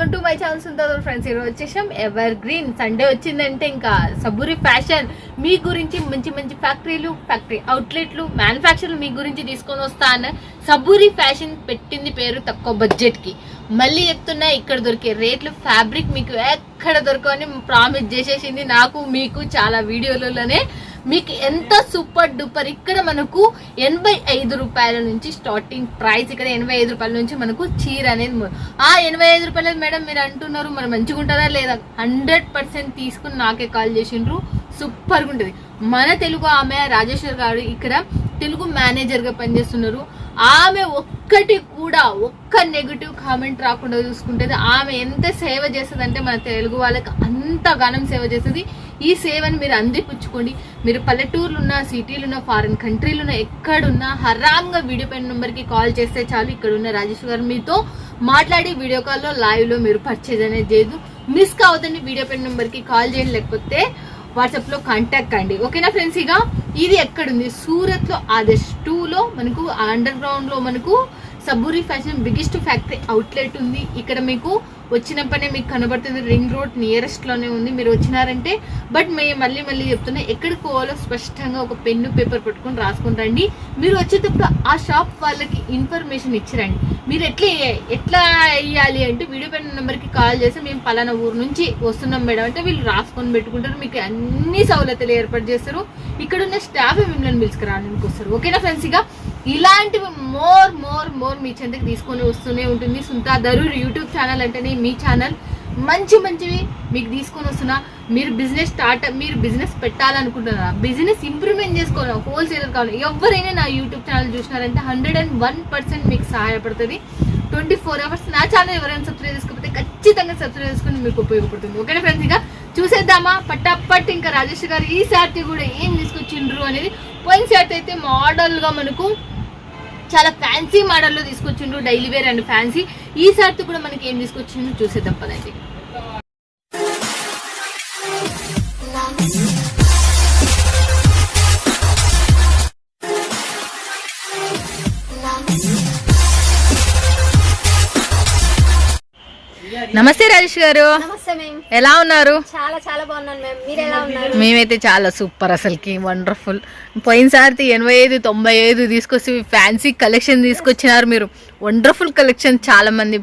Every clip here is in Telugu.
Welcome to my channel Sundar friends. ఈరోజు వచ్చేసాం ఎవర్ గ్రీన్ సండే వచ్చిందంటే ఇంకా సబూరి ఫ్యాషన్. మీ గురించి మంచి మంచి ఫ్యాక్టరీలు ఫ్యాక్టరీ అవుట్లెట్లు మ్యానుఫ్యాక్చర్లు మీ గురించి తీసుకొని వస్తా అన్న సబూరి ఫ్యాషన్ పెట్టింది పేరు తక్కువ బడ్జెట్కి. మళ్ళీ చెప్తున్నా ఇక్కడ దొరికే రేట్లు ఫ్యాబ్రిక్ మీకు ఎక్కడ దొరకని ప్రామిస్ చేసేసింది నాకు మీకు చాలా వీడియోలలోనే మీకు ఎంత సూపర్ డూపర్ ఇక్కడ మనకు ఎనభై ఐదు రూపాయల నుంచి స్టార్టింగ్ ప్రైస్ ఇక్కడ ఎనభై ఐదు రూపాయల నుంచి మనకు చీర అనేది ఆ ఎనభై ఐదు రూపాయలు మేడం మీరు అంటున్నారు మరి మంచిగా ఉంటుందా లేదా? హండ్రెడ్ పర్సెంట్ తీసుకుని నాకే కాల్ చేసిండ్రు. సూపర్గా ఉంటుంది. మన తెలుగు ఆమె రాజేశ్వర్ గారు ఇక్కడ తెలుగు మేనేజర్గా పనిచేస్తున్నారు. ఆమె ఒక్కటి కూడా ఒక్క కామెంట్ రాకుండా చూసుకుంటుంది ఆమె ఎంత సేవ చేస్తుంది అంటే మన తెలుగు వాళ్ళకి అంత ఘనం సేవ చేస్తుంది. ఈ సేవను మీరు అందిపుచ్చుకోండి. మీరు పల్లెటూర్లు ఉన్న సిటీలు ఉన్న ఫారిన్ కంట్రీలు ఉన్న ఎక్కడున్నా హరామ్గా వీడియో పైన నెంబర్కి కాల్ చేస్తే చాలు. ఇక్కడ ఉన్న రాజేష్ గారు మీతో మాట్లాడి వీడియో కాల్లో లైవ్లో మీరు పర్చేజ్ అనేది చేయదు మిస్ కావద్దండి వీడియో పైన నెంబర్కి కాల్ చేయండి. లేకపోతే వాట్సాప్లో కాంటాక్ట్ అండి. ఓకేనా ఫ్రెండ్స్? ఇక ఇది ఎక్కడుంది? సూరత్లో ఆదర్శ్ టూలో మనకు అండర్ గ్రౌండ్లో మనకు Saburi fashion biggest factory outlet ఉంది. ఇక్కడ మీకు వచ్చినప్పుడే మీకు కనబడుతుంది రింగ్ రోడ్ నియరెస్ట్లోనే ఉంది. మీరు వచ్చినారంటే బట్ మేము మళ్ళీ మళ్ళీ చెప్తున్నా ఎక్కడికి పోవాలో స్పష్టంగా ఒక పెన్ను పేపర్ పట్టుకొని రాసుకుని రండి. మీరు వచ్చేటప్పుడు ఆ షాప్ వాళ్ళకి ఇన్ఫర్మేషన్ ఇచ్చిరండి. మీరు ఎట్లా ఎట్లా వేయాలి అంటే వీడియో పైన నెంబర్కి కాల్ చేసి మేము పలానా ఊరు నుంచి వస్తున్నాం మేడం అంటే వీళ్ళు రాసుకొని పెట్టుకుంటారు. మీకు అన్ని సౌలతులు ఏర్పాటు చేస్తారు. ఇక్కడ ఉన్న స్టాఫ్ మిమ్మల్ని పిలుచుకురావడానికి వస్తారు. ఓకేనా ఫ్రెండ్స్? ఇక ఇలాంటివి మోర్ మోర్ మోర్ మీ చెంతకి తీసుకొని వస్తూనే ఉంటుంది. సుంతా దరూర్ యూట్యూబ్ ఛానల్ అంటేనే మీ ఛానల్. మంచి మంచివి మీకు తీసుకొని వస్తున్నా. మీరు బిజినెస్ స్టార్ట్ మీరు బిజినెస్ పెట్టాలనుకుంటున్నారా? బిజినెస్ ఇంప్రూవ్మెంట్ చేసుకోవాలి? హోల్సేలర్ కావాలి. ఎవరైనా నా యూట్యూబ్ ఛానల్ చూసినారంటే హండ్రెడ్ అండ్ వన్ పర్సెంట్ మీకు సహాయపడుతుంది. ట్వంటీ ఫోర్ అవర్స్ నా ఛానల్ ఎవరైనా సబ్స్క్రైబ్ చేసుకోకపోతే ఖచ్చితంగా సబ్స్క్రైబ్ చేసుకుని మీకు ఉపయోగపడుతుంది. ఓకేనా ఫ్రెండ్స్ ఇక చూసేద్దామా? పట్టాపట్ ఇంకా రాజేష్ గారు ఈ కూడా ఏం తీసుకొచ్చిండ్రు అనేది పోయిన శారీ అయితే మోడల్గా మనకు చాలా ఫ్యాన్సీ మోడల్లో తీసుకొచ్చిండ్రు. డైలీ వేర్ అండ్ ఫ్యాన్సీ ఈ శారీ కూడా మనకి ఏం తీసుకొచ్చిండ్రు చూసేద్దాం పదండి. నమస్తే రాజేష్ గారు. ఎలా ఉన్నారు? చాలా చాలా బాగున్నాను మ్యామ్ మీరు ఎలా ఉన్నారు? మేమైతే చాలా సూపర్ అసలుకి వండర్ఫుల్. పోయినసారి ఎనభై ఐదు తొంభై ఐదు తీసుకొచ్చి ఫ్యాన్సీ కలెక్షన్ తీసుకొచ్చినారు మీరు. వండర్ఫుల్ కలెక్షన్ చాలా మంది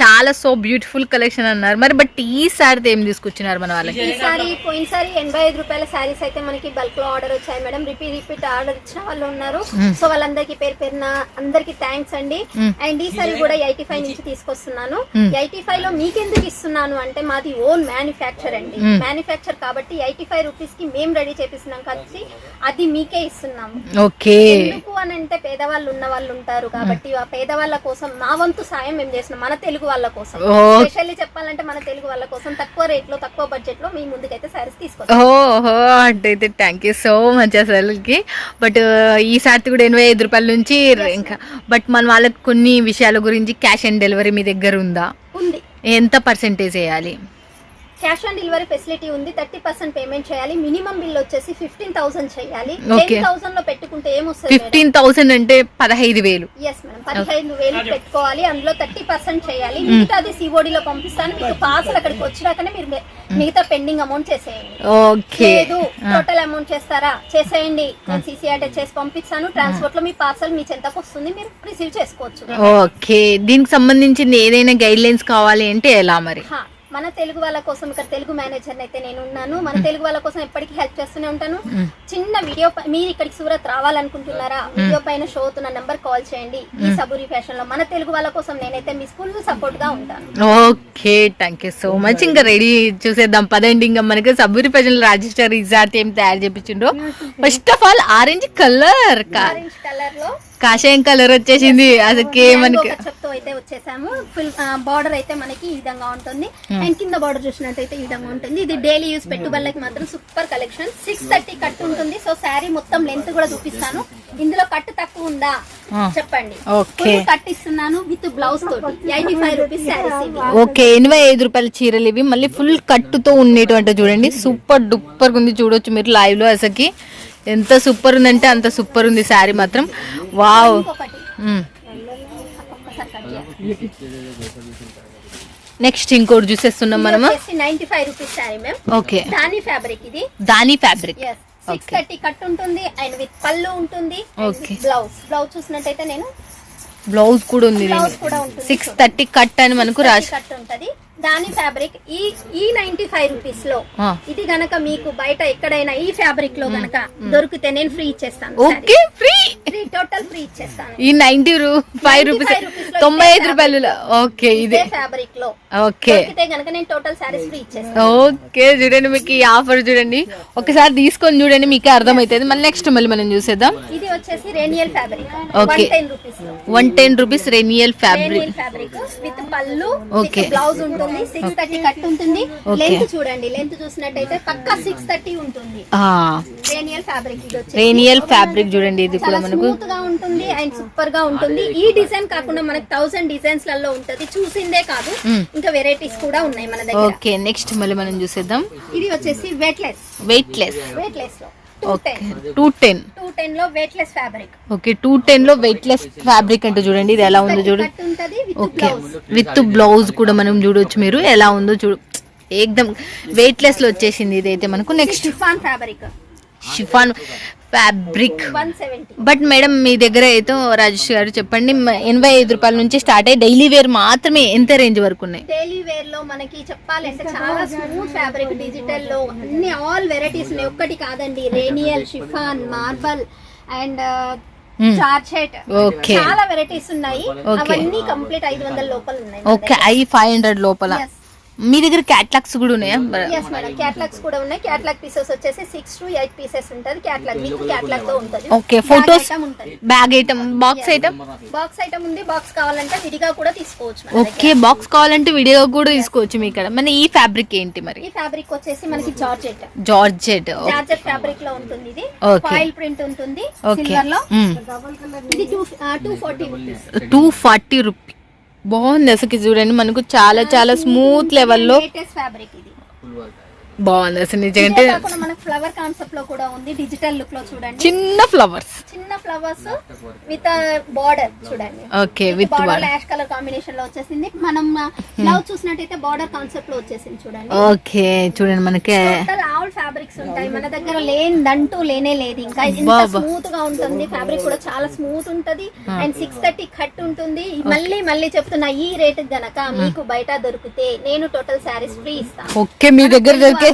చాలా సో బ్యూటిఫుల్ కలెక్షన్ అన్నారు. మరి బట్ ఈసారి ఏం తీసుకొచ్చినారు మన వాళ్ళకి? ఈసారి పోయినసారి ఎనభై ఐదు రూపాయల శారీస్ అయితే మనకి బల్క్లో ఆర్డర్ వచ్చాయి మేడం రిపీట్ రిపీట్ ఆర్డర్ ఇచ్చిన వాళ్ళు ఉన్నారు. సో వాళ్ళందరికీ పేరు పేరున అందరికి థ్యాంక్స్ అండి. అండ్ ఈసారి కూడా ఎయిటీ ఫైవ్ నుంచి తీసుకొస్తున్నాను. ఎయిటీ ఫైవ్లో మీకెందుకు ఇస్తున్నాను అంటే మాది ఓన్ మ్యానుఫ్యాక్చర్ అండి. మ్యానుఫ్యాక్చర్ కాబట్టి ఎయిటీ ఫైవ్ రూపీస్కి మేము రెడీ చేపిస్తున్నాం కాబట్టి అది మీకే ఇస్తున్నాము. ఓకే. ఎందుకు అని అంటే పేదవాళ్ళు ఉన్న వాళ్ళు ఉంటారు కాబట్టి ఆ పేదవాళ్ళ కోసం మా వంతు సాయం మేము చేస్తున్నాం మన తెలుగు వాళ్ళ కోసం. స్పెషల్లీ చెప్పాలంటే మన తెలుగు వాళ్ళ కోసం తక్కువ రేట్లో తక్కువ బడ్జెట్లో మీ ముందుకైతే సారీస్ తీసుకొస్తాం ఓహో అంటే థ్యాంక్ యూ సో మచ్ అసలుకి. బట్ ఈసారి కూడా ఎనభై ఐదు రూపాయల నుంచి ఇంకా బట్ మన వాళ్ళకి కొన్ని విషయాల గురించి క్యాష్ ఆన్ డెలివరీ మీ దగ్గర ఉంది? ఎంత పర్సెంటేజ్ వేయాలి? క్యాష్ ఆన్ డెలివరీ ఫెసిలిటీ ఉంది థర్టీ పర్సెంట్ పేమెంట్ చేయాలి మినిమం బిల్ వచ్చేసి ఫిఫ్టీన్ థౌసండ్ చేయాలి. టెన్ థౌసండ్లో పెట్టుకుంటే ఏమొస్తుంది ఫిఫ్టీన్ థౌసండ్ అంటే పదహైదు వేలు. ఎస్ మేడం పదిహేను వేలు పెట్టుకోవాలి అందులో థర్టీ పర్సెంట్ చేయాలి. మిగతాది సిఓడి లో పంపిస్తాను మీకు పార్సల్ అక్కడికి వచ్చినాకనే మీరు మిగతా పెండింగ్ అమౌంట్ చేసేయండి. ఓకే. లేదు టోటల్ అమౌంట్ చేస్తారా? చేసేయండి. నేను సీసీ అటాచ్ చేసి పంపిస్తాను ట్రాన్స్పోర్ట్లో మీ పార్సల్ మీ చెంతకు వస్తుంది మీరు రిసీవ్ చేసుకోవచ్చు. ఓకే. దీనికి సంబంధించింది ఏదైనా గైడ్ లైన్స్ కావాలి అంటే ఎలా మరి? మన తెలుగు వాళ్ళ కోసం ఇక్కడ తెలుగు మేనేజర్ అయితే నేను ఉన్నాను మన తెలుగు వాళ్ళ కోసం ఎప్పటికీ హెల్ప్ చేస్తూనే ఉంటాను. చిన్న వీడియో మీరు ఇక్కడికి సూరత్ రావాలనుకుంటున్నారా? వీడియో పైన షో అవుతున్న నంబర్ కాల్ చేయండి. ఈ సబూరి ఫ్యాషన్లో మన తెలుగు వాళ్ళ కోసం నేనైతే మీ ఫుల్ సపోర్ట్గా ఉంటాను. Okay thank you so much ఇంకా రెడీ చూసేద్దాం. పదండి ఇంకా మనకి సబ్బూరి ప్రజలు రాజేశ్వర్ ఇజార్ట్ ఏం తయారు చేపించిండ్రు first of all orange colour orange కలర్లో కాషాయం కలర్ వచ్చేసింది. అసలుకే మనకి చెప్తూ అయితే వచ్చేసాము. ఫుల్ బార్డర్ అయితే మనకి ఈ విధంగా ఉంటుంది. అండ్ కింద బార్డర్ చూసినట్టయితే ఈ విధంగా ఉంటుంది. ఇది డైలీ యూస్ పెట్టుబడులకి మాత్రం super collection six thirty cut ఉంటుంది. సో శారీ మొత్తం లెంత్ కూడా చూపిస్తాను. ఇందులో కట్ తక్కువ ఉందా? ఆ. చెప్పండి. కట్ ఇస్తున్నాను విత్ బ్లౌజ్ తోటి. ఎయిటీ ఫైవ్ రూపీస్ ఓకే ఎనభై ఐదు రూపాయల చీరలు ఇవి. మళ్ళీ ఫుల్ కట్టుతో ఉండేటువంటి చూడండి. సూపర్ డూపర్ ఉంది. చూడొచ్చు మీరు లైవ్లో అసలుకి. ఎంత సూపర్ ఉందంటే అంత సూపర్ ఉంది శారీ మాత్రం. వావ్. నెక్స్ట్ ఇంకోటి చూసేస్తున్నాం మనము. Ninety five rupees sari ma'am okay. దాని ఫ్యాబ్రిక్ ఇది. దాని ఫ్యాబ్రిక్ సిక్స్. థర్టీ కట్ ఉంటుంది అండ్ విత్ పళ్ళు ఉంటుంది. బ్లౌజ్ బ్లౌజ్ చూసినట్టయితే నేను బ్లౌజ్ కూడా ఉంది సిక్స్ థర్టీ కట్ అని మనకు రాసి కట్ ఉంటది. దాని ఫ్యాబ్రిక్ ఈ ఈ నైన్టీ ఫైవ్ రూపీస్లో. ఇది గనక మీకు బయట ఎక్కడైనా ఈ ఫ్యాబ్రిక్లో గనక దొరికితే నేను ఫ్రీ ఇచ్చేస్తాను okay free free total free ఇచ్చేస్తాను. ఈ నైన్టీ ఫైవ్ 95 రూపీస్ తొంభై ఐదు రూపాయలు ఓకే ఇదే ఫ్యాబ్రిక్లో ఓకే. గనక నేను టోటల్ సారీస్ ఫ్రీ ఇచ్చేస్తాను. ఓకే చూడండి మీకు ఈ ఆఫర్ చూడండి. ఒకసారి తీసుకొని చూడండి మీకే అర్థమవుతుంది. మళ్ళీ నెక్స్ట్ మళ్ళీ మనం చూసేద్దాం. ఇది వచ్చేసి రేనియల్ fabric Okay. One ten rupees ten రెనియల్ fabric fabric with pallu. With blouse ఉంటుంది. సిక్స్ థర్టీ కట్ ఉంటుంది. లెంత్ చూడండి. లెంత్ చూసినట్టయితే పక్కా సిక్స్ థర్టీ ఉంటుంది. రేనియల్ ఫ్యాబ్రిక్ ఇది రేనియల్ ఫ్యాబ్రిక్ చూడండి. ఇది కూడా మనకు స్మూత్గా ఉంటుంది అండ్ సూపర్గా ఉంటుంది. ఈ డిజైన్ కాకుండా మనకి థౌసండ్ డిజైన్స్లలో ఉంటది. చూసిందే కాదు. Mm. ఇంకా వెరైటీస్ కూడా ఉన్నాయి మన దగ్గర. ఓకే నెక్స్ట్ మళ్ళీ మనం చూసేద్దాం. ఇది వచ్చేసి weightless weight less వెయిట్లెస్లో. Two ten two ten two టెన్లో వెయిట్లెస్ ఫ్యాబ్రిక్ ఓకే టూ టెన్లో వెయిట్ లెస్ ఫ్యాబ్రిక్ అంటే చూడండి ఇది ఎలా ఉందో చూడు. ఓకే బ్లౌజ్ విత్ బ్లౌజ్ కూడా మనం చూడొచ్చు మీరు ఎలా ఉందో చూడు. ఏకదమ్ వెయిట్ లెస్లో వచ్చేసింది ఇదైతే మనకు next chiffon fabric chiffon fabric but madam మీ దగ్గర అయితే రాజేష్ గారు చెప్పండి ఎనభై ఐదు రూపాయల నుంచి స్టార్ట్ అయ్యి డైలీ వేర్ మాత్రమే ఎంత రేంజ్ వరకు ఉన్నాయి డైలీ వేర్లో మనకి చెప్పాలంటే చాలా స్మూత్ ఫ్యాబ్రిక్ డిజిటల్లో అన్ని ఆల్ వెరైటీస్ ఉన్నాయి ఒక్కటి కాదండి రేనియల్ షిఫాన్ మార్బల్ అండ్. చార్చెట్ Okay. చాలా వెరైటీస్ ఉన్నాయి. అవన్నీ కంప్లీట్ ఐదు వందల లోపల ఉన్నాయి ఓకే ఐ ఫైవ్ హండ్రెడ్ లోపల. మీ దగ్గర క్యాట్లాగ్స్ కూడా ఉన్నాయా? ఎస్ మేడం క్యాట్లాగ్స్ కూడా ఉన్నాయి. క్యాట్లాగ్ పీసెస్ వచ్చేసి సిక్స్ టు ఎయిట్ పీసెస్ ఉంటది. క్యాట్లాగ్ మీకు క్యాట్లాగ్తో ఉంటది. ఓకే ఫొటోస్ ఉంటది. Bag item box item box item ఉంది. బాక్స్ కావాలంటే విడిగా కూడా తీసుకోవచ్చు. ఓకే బాక్స్ కావాలంటే వీడియో కూడా తీసుకోవచ్చు మీ ఇక్కడ మన ఈ ఫ్యాబ్రిక్ ఏంటి మరి? ఈ ఫ్యాబ్రిక్ వచ్చేసి మనకి జార్జెట్ జార్జెట్ జార్జెట్ ఫ్యాబ్రిక్లో ఉంటుంది ఇది. ఫాయిల్ ప్రింట్ ఉంటుంది. ఓకే సిల్వర్లో. ఇది two two forty rupees two forty rupee బాగుంది అసలు చూడండి మనకు చాలా చాలా స్మూత్ లెవెల్లో లేటెస్ట్ ఫ్యాబ్రిక్ ఇది. బాగుంది అసలు నిజంగా మనకు ఫ్లవర్ కాన్సెప్ట్లో కూడా ఉంది డిజిటల్ లుక్లో చూడండి. చిన్న ఫ్లవర్స్ చిన్న ఫ్లవర్స్ విత్ బార్డర్ చూడండి. Okay with border ash colour కాంబినేషన్లో వచ్చేసింది. మనం బ్లౌజ్ చూసినట్టయితే బార్డర్ కాన్సెప్ట్లో వచ్చేసింది చూడండి. ఓకే చూడండి మనకి. ఆల్ ఫ్యాబ్రిక్స్ ఉంటాయి. మన దగ్గర లేనిదంటూ లేనే లేదు ఇంకా. ఇంత. స్మూత్గా ఉంటుంది. ఫ్యాబ్రిక్ కూడా చాలా స్మూత్ ఉంటది. అండ్ సిక్స్ థర్టీ కట్ ఉంటుంది. మళ్ళీ మళ్ళీ చెప్తున్నా ఈ రేట్ గనక మీకు బయట దొరికితే నేను టోటల్ శారీస్ ఫ్రీ ఇస్తాను. ఓకే మీ దగ్గర దొరికే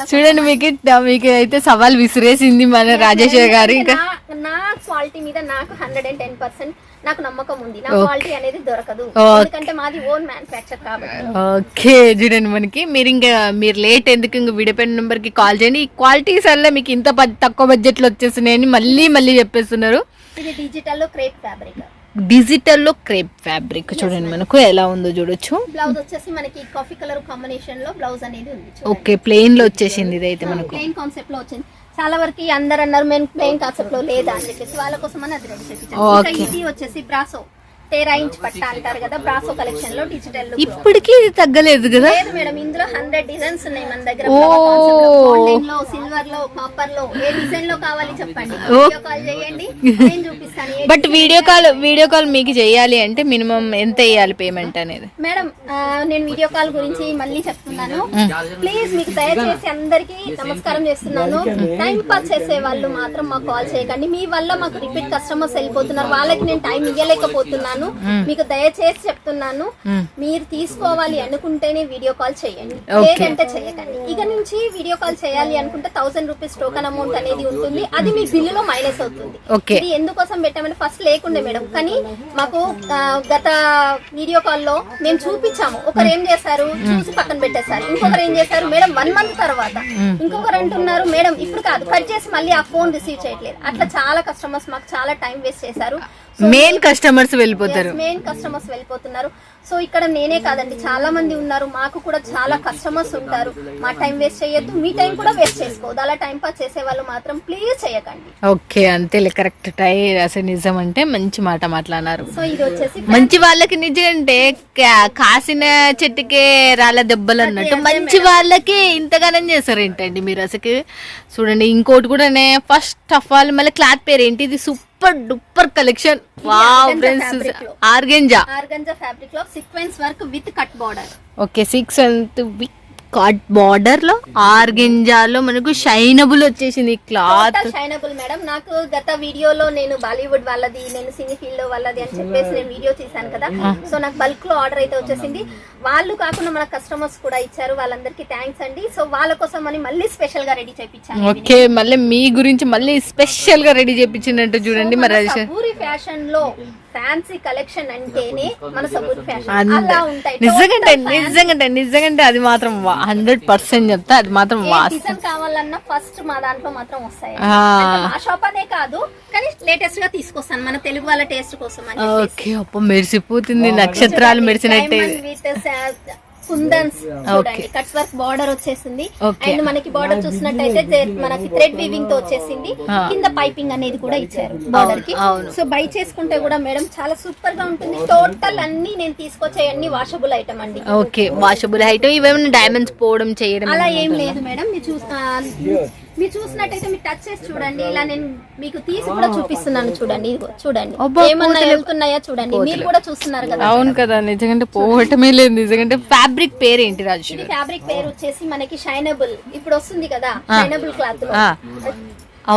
చూడండి మీకు మీకు అయితే సవాల్ విసిరేసింది మన రాజేశ్వర్ గారు. ఇంకా నా- క్వాలిటీ మీద నాకు హండ్రెడ్ అండ్ టెన్ పర్సెంట్ నాకు నమ్మకం ఉంది. నా. క్వాలిటీ అనేది దొరకదు. ఎందుకంటే మాది ఓన్ మ్యానుఫ్యాక్చర్ కాబట్టి. ఓకే చూడండి మనకి. మీరు ఇంకా మీరు లేట్ ఎందుకు ఇంకా విడిపోయిన నెంబర్కి కాల్ చేయండి. ఈ క్వాలిటీస్ వల్ల మీకు ఇంత తక్కువ బడ్జెట్లో వచ్చేస్తున్నాయని మళ్ళీ మళ్ళీ చెప్పేస్తున్నారు. ఇది డిజిటల్లో క్రేప్ ఫ్యాబ్రిక్ డిజిటల్లో క్రేప్ ఫ్యాబ్రిక్ చూడండి మనకు ఎలా ఉందో చూడొచ్చు. బ్లౌజ్ వచ్చేసి మనకి కాఫీ కలర్ కాంబినేషన్లో బ్లౌజ్ అనేది ఉంది ఓకే ప్లెయిన్లో వచ్చేసింది ఇదైతే మనకు. ప్లెయిన్ కాన్సెప్ట్లో వచ్చింది. చాలా వరకు అందరు అన్నారు మేము ప్లెయిన్ కాన్సెప్ట్లో లేదా? అని చెప్పేసి వాళ్ళ కోసం అని అది రెడీ. ఇది వచ్చేసి బ్రాసో తేరా ఇంచ్ పట్ట అంటారు కదా బ్రాసో కలెక్షన్లో. డిజిటల్. ఇప్పటికీ ఇది తగ్గలేదు కదా? లేదు మేడం ఇందులో హండ్రెడ్ డిజైన్స్ ఉన్నాయి మన దగ్గర. లో సిల్వర్లో కాపర్లో ఏ డిజైన్లో కావాలి చెప్పండి. వీడియో కాల్ చేయండి నేను చూపిస్తాను but video call video call మీకు చేయాలి అంటే మినిమం ఎంత వేయాలి పేమెంట్ అనేది? మేడం నేను వీడియో కాల్ గురించి మళ్ళీ చెప్తున్నాను. ప్లీజ్ మీకు దయచేసి అందరికి నమస్కారం చేస్తున్నాను. టైం పాస్ చేసే వాళ్ళు మాత్రం మాకు కాల్ చేయకండి. మీ వల్ల మాకు రిపీట్ కస్టమర్స్ వెళ్ళిపోతున్నారు. వాళ్ళకి నేను టైం ఇవ్వలేకపోతున్నాను మీకు దయచేసి చెప్తున్నాను. మీరు తీసుకోవాలి అనుకుంటేనే వీడియో కాల్ చేయండి. లేదంటే చేయకండి. ఇక నుంచి వీడియో కాల్ చేయాలి అనుకుంటే థౌసండ్ రూపీస్ టోకన్ అమౌంట్ అనేది ఉంటుంది. అది మీ బిల్లులో మైనస్ అవుతుంది. ఇది ఎందుకోసం పెట్టామంటే ఫస్ట్ లేకుండే మేడం. కానీ మాకు గత వీడియో కాల్లో మేము చూపించాము. ఒకరు ఏం చేశారు? చూసి పక్కన పెట్టేశారు. ఇంకొకరు ఏం చేశారు? మేడం వన్ మంత్ తర్వాత. ఇంకొకరు అంటున్నారు మేడం ఇప్పుడు కాదు. కట్ చేసి మళ్ళీ ఆ ఫోన్ రిసీవ్ చేయట్లేదు. అట్లా చాలా కస్టమర్స్ మాకు చాలా టైం వేస్ట్ చేశారు. మెయిన్ కస్టమర్స్ వెళ్ళిపోతారు. మెయిన్ కస్టమర్స్ వెళ్ళిపోతున్నారు. సో ఇక్కడ నేనే కాదండి చాలా మంది ఉన్నారు మాకు కూడా చాలా కస్టమర్స్ ఉంటారు. మా టైం వేస్ట్ చేయొద్దు మీ టైం కూడా వేస్ట్ చేసుకోవద్దు. అలా టైం పాస్ చేసే వాళ్ళు మాత్రం ప్లీజ్ చేయకండి. ఓకే అంతేలే కరెక్ట్ టై అసలు నిజం అంటే మంచి మాట మాట్లాడినారు. సో ఇది వచ్చేసి మంచి వాళ్ళకి నిజం అంటే కాసిన చెట్టుకే రాళ్ళ దెబ్బలు అన్నట్టు. మంచి వాళ్ళకి ఇంతగానం చేస్తారు ఏంటండి మీరు అసలు చూడండి ఇంకోటి కూడా ఫస్ట్ ఆఫ్ ఆల్ మళ్ళీ క్లాత్ పేరు ఏంటి? ఇది super duper collection wow friends. Organza organza ఫ్యాబ్రిక్లో sequence work with cut border okay six అంత్ కట్ బార్డర్లో ఆర్గెంజాలో మనకు షైనబుల్ వచ్చేసింది క్లాత్. షైనబుల్ మేడం. నాకు గత వీడియోలో నేను బాలీవుడ్ వాళ్ళది నేను సినీ ఫీల్డ్ వాళ్ళది అని చెప్పేసి నేను వీడియో చేశాను కదా. సో నాకు బల్క్లో ఆర్డర్ అయితే వచ్చేసింది. వాళ్ళు కాకుండా మన కస్టమర్స్ కూడా ఇచ్చారు. వాళ్ళందరికీ థ్యాంక్స్ అండి. సో వాళ్ళ కోసం అని మళ్ళీ స్పెషల్గా రెడీ చేయించాను ఓకే మళ్ళీ మీ గురించి మళ్ళీ స్పెషల్గా రెడీ చేపించినట్టు చూడండి మరి సబూరి ఫ్యాషన్లో ఫ్యాన్సీ కలెక్షన్ అంటేనే మన సబూరి ఫ్యాషన్ అలా ఉంటాయి. నిజంగంటే నిజంగంటే నిజంగంటే అది మాత్రం హండ్రెడ్ పర్సెంట్ చెప్తా. అది మాత్రం వాస్తవం. డిజైన్ కావాలన్నా ఫస్ట్ మా దాంట్లో మాత్రం వస్తాయి. మా షాప్ అనే కాదు కానీ లేటెస్ట్గా తీసుకొస్తాను. మన తెలుగు వాళ్ళ టేస్ట్ కోసం. ఓకే అప్ప మెరిసిపోతుంది. నక్షత్రాలు మెరిసినట్టే. కుందన్స్ చూడండి కట్ వర్క్ బార్డర్ వచ్చేసింది. అండ్ మనకి బార్డర్ చూసినట్టయితే మనకి థ్రెడ్ వీవింగ్తో వచ్చేసింది. కింద పైపింగ్ అనేది కూడా ఇచ్చారు బార్డర్కి. సో బై చేసుకుంటే కూడా మేడం చాలా సూపర్గా ఉంటుంది. టోటల్ అన్ని నేను తీసుకొచ్చే అన్ని వాషబుల్ ఐటమ్ అండి. ఓకే వాషబుల్ ఐటమ్ ఇవేమైనా డైమండ్స్ పోవడం చేయడం అలా ఏం లేదు మేడం మీరు చూస్ ఆ, మీరు చూసినట్టయితే మీరు టచ్ చేసి చూడండి. ఇలా నేను మీకు తీసి కూడా చూపిస్తున్నాను చూడండి. ఇదిగో చూడండి. ఏమన్నా వెళ్తున్నాయా చూడండి. మీరు కూడా చూస్తున్నారు కదా అవును కదా నిజంగా పోవటమే లేదు నిజంగా ఫ్యాబ్రిక్ పేరు ఏంటి రాజు ఇది ఫ్యాబ్రిక్ పేరు వచ్చేసి మనకి షైనబుల్. ఇప్పుడు వస్తుంది కదా shinable cloth.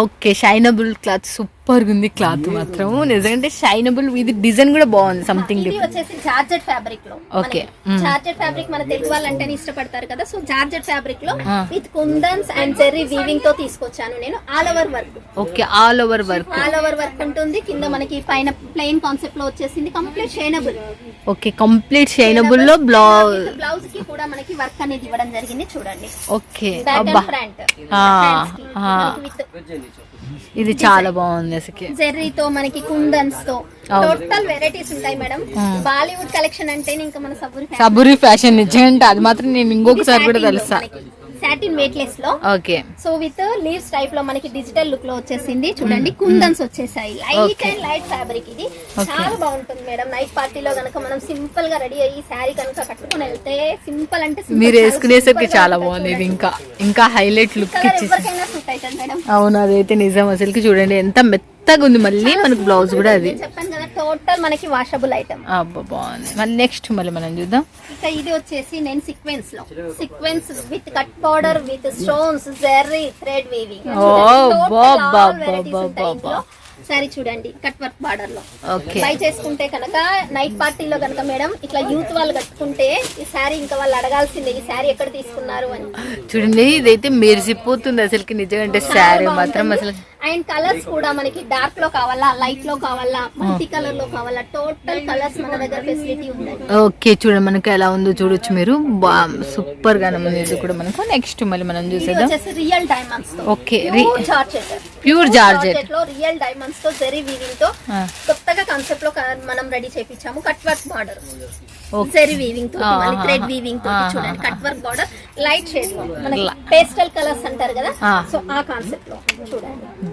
Okay shinable cloth super ఉంది క్లాత్ మాత్రం నిజంగా షైనబుల్ ఇది డిజైన్ కూడా బాగుంది సంథింగ్ వచ్చేసి జార్జెట్ ఫ్యాబ్రిక్లో. Okay. జార్జెట్ ఫ్యాబ్రిక్ మన తెలుగు వాళ్ళు అంటేనే ఇష్టపడతారు కదా. సో జార్జెట్ ఫ్యాబ్రిక్లో విత్ కుందన్స్ అండ్ జెర్రీ వీవింగ్తో తీసుకొచ్చాను నేను. All over work okay all over work all over work ఉంటుంది. కింద మనకి పైన ప్లెయిన్ కాన్సెప్ట్లో వచ్చేసింది కంప్లీట్ షైనబుల్ ఓకే కంప్లీట్ షైనబుల్లో బ్లౌజ్ బ్లౌజ్కి కూడా మనకి వర్క్ అనేది ఇవ్వడం జరిగింది. చూడండి. ఓకే బ్యాక్ అబ్బా. అండ్ ఫ్రంట్ ఆ, ఆ. ఇది చాలా బాగుంది అసలు జెర్రీతో మనకి కుందన్స్తో టోటల్ వెరైటీస్ ఉంటాయి మేడం. బాలీవుడ్ కలెక్షన్ అంటే ఇంకా మన సబూరి సబురి ఫ్యాషన్ నిజంగా అది మాత్రం నేను ఇంకొకసారి కూడా తెలుసా. సాటిన్ వెయిట్లెస్లో. ఓకే. సో విత్ లీవ్స్ టైప్లో మనకి డిజిటల్ లుక్లో వచ్చేసింది. చూడండి కుందన్స్ వచ్చేసాయి. లైట్ అండ్ లైట్ ఫ్యాబ్రిక్ ఇది. చాలా బాగుంటుంది మేడం. నైట్ పార్టీలో గనక మనం సింపుల్గా రెడీ అయ్యి శారీ కనుక కట్టుకుని వెళ్తే సింపుల్ అంటే మీరు వేసుకునేసరికి చాలా బాగుంది ఇది. ఇంకా. ఇంకా హైలైట్ లుక్ ఇచ్చేసి. అవును అదైతే నిజం. అసలుకి చూడండి ఎంత మెత్తగా ఉంది మళ్ళీ మనకు బ్లౌజ్ కూడా అది. నేను చెప్పాను కదా టోటల్ మనకి వాషబుల్ ఐటమ్ అబ్బా బాగుంది. మళ్ళీ నెక్స్ట్ మళ్ళీ మనం చూద్దాం. ఇక ఇది వచ్చేసి నేను సీక్వెన్స్లో. Sequence with cut border with stones zari thread weaving ఓ, బా, బా, బా, బా, బా. సరే చూడండి కట్ వర్క్ బార్డర్లో. ఓకే. బై చేసుకుంటే కనుక నైట్ పార్టీలో కనుక మేడం ఇట్లా యూత్ వాళ్ళు కట్టుకుంటే ఈ శారీ ఇంకా వాళ్ళు అడగాల్సిందే ఈ శారీ ఎక్కడ తీసుకున్నారు అని. చూడండి ఇదైతే మెరిసిపోతుంది అసలుకి నిజంగా అంటే శారీ మాత్రం అసలు. అండ్ కలర్స్ కూడా మనకి డార్క్లో కావాలా లైట్లో కావాలా మల్టీ కలర్లో కావాలా టోటల్ కలర్స్ మన దగ్గర ఫెసిలిటీ ఉందండి ఓకే చూడండి మనకి ఎలా ఉందో చూడొచ్చు మీరు. బా సూపర్ గానే ఉంది ఇది కూడా మనకు. నెక్స్ట్ మళ్ళీ మనం వచ్చేసి రియల్ డైమండ్స్ ఓకే ప్యూర్ జార్జెట్లో రియల్ డైమండ్స్తో జెరీ వీవింగ్తో. కొత్తగా కాన్సెప్ట్లో మనం రెడీ చేపించాము కట్ వర్క్ బార్డర్ జెరీ వీవింగ్తో ఆహా. థ్రెడ్ వీవింగ్తో. చూడండి cut work border light shade మనకి పేస్టల్ కలర్స్ అంటారు కదా. సో ఆ కాన్సెప్ట్లో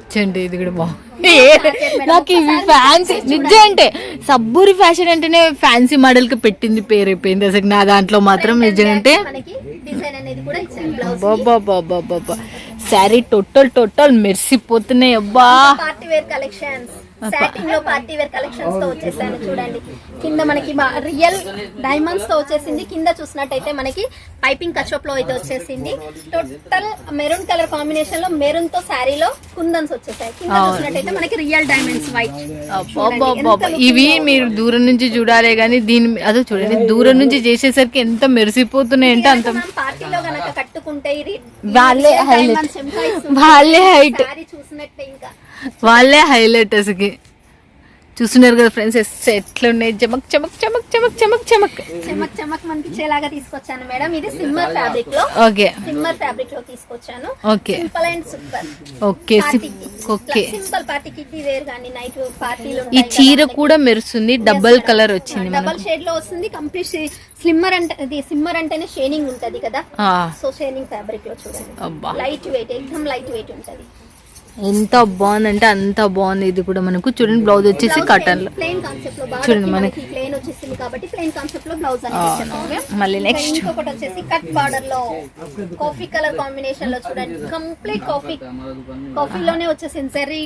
చూడండి. ఇది కూడా బాగుంది. నాకు ఇవి ఫ్యాన్సీ నిజం అంటే సబ్బూరి ఫ్యాషన్ అంటేనే ఫ్యాన్సీ మోడల్కి పెట్టింది పేరు అయిపోయింది అసలు నా దాంట్లో మాత్రం నిజం అంటే మనకి డిజైన్ అనేది కూడా ఇచ్చారు బ్లౌజ్ బాబా శారీ టోటల్ టోటల్ మెరిసిపోతున్నాయి అబ్బా. Party wear collections. సాటిన్లో party wear కలెక్షన్స్తో వచ్చేసాను చూడండి. కింద మనకి రియల్ డైమండ్స్తో వచ్చేసింది. కింద చూసినట్టయితే మనకి పైపింగ్ కచోప్లో అయితే వచ్చేసింది. టోటల్ మెరూన్ కలర్ కాంబినేషన్లో మెరూన్తో శారీలో కుందన్స్ వచ్చేసాయి. కింద చూసినట్టయితే మనకి రియల్ డైమండ్స్ వైట్. ఇవి మీరు దూరం నుంచి చూడాలే గానీ దీని అదో చూడండి దూరం నుంచి చేసేసరికి ఎంత మెరిసిపోతున్నాయి అంటే అంత పార్టీలో గనక కట్టుకుంటే వాళ్ళే ఎంప్లాయీస్ వాళ్ళే హైట్ చూసినట్టే ఇంకా. వాళ్ళే హైలైట్ అసలు చూస్తున్నారు కదా ఫ్రెండ్స్ ఎట్లున్నాయి? చమక్ చమక్ చమక్ చమక్ చమక్ చమక్. చెమక్ చెమక్ మనకిచ్చేలాగా తీసుకొచ్చాను మేడం. ఇది సిమ్మర్ ఫ్యాబ్రిక్లో. ఓకే. సిమ్మర్ ఫ్యాబ్రిక్లో తీసుకొచ్చాను. Okay. Simple and super okay okay. Simple party kiddie wear గానీ నైట్ పార్టీలు ఈ చీర కూడా మెరుస్తుంది. డబల్ కలర్ వచ్చింది మనకు. డబల్ షేడ్లో వస్తుంది. కంప్లీట్ స్లిమ్మర్ అంటే ఇది సిమ్మర్ అంటేనే షేనింగ్ ఉంటది కదా. ఆ, సో షేనింగ్ ఫ్యాబ్రిక్లో చూడండి. అబ్బా. లైట్ వెయిట్ ఎక్దమ్ లైట్ వెయిట్ ఉంటది. ఎంత బాగుందంటే అంత బాగుంది. ఇది కూడా మనకు చూడండి బ్లౌజ్ వచ్చేసి కటన్లో ప్లెయిన్ కాన్సెప్ట్లో చూడండి మనకి. ప్లెయిన్ వచ్చేసింది కాబట్టి ప్లెయిన్ కాన్సెప్ట్లో బ్లౌజ్ మళ్ళీ నెక్స్ట్ ఇంకొకటి వచ్చేసి కట్ బార్డర్లో కాఫీ కలర్ కాంబినేషన్లో చూడండి. కంప్లీట్ కాఫీ కాఫీలోనే వచ్చేసింది zari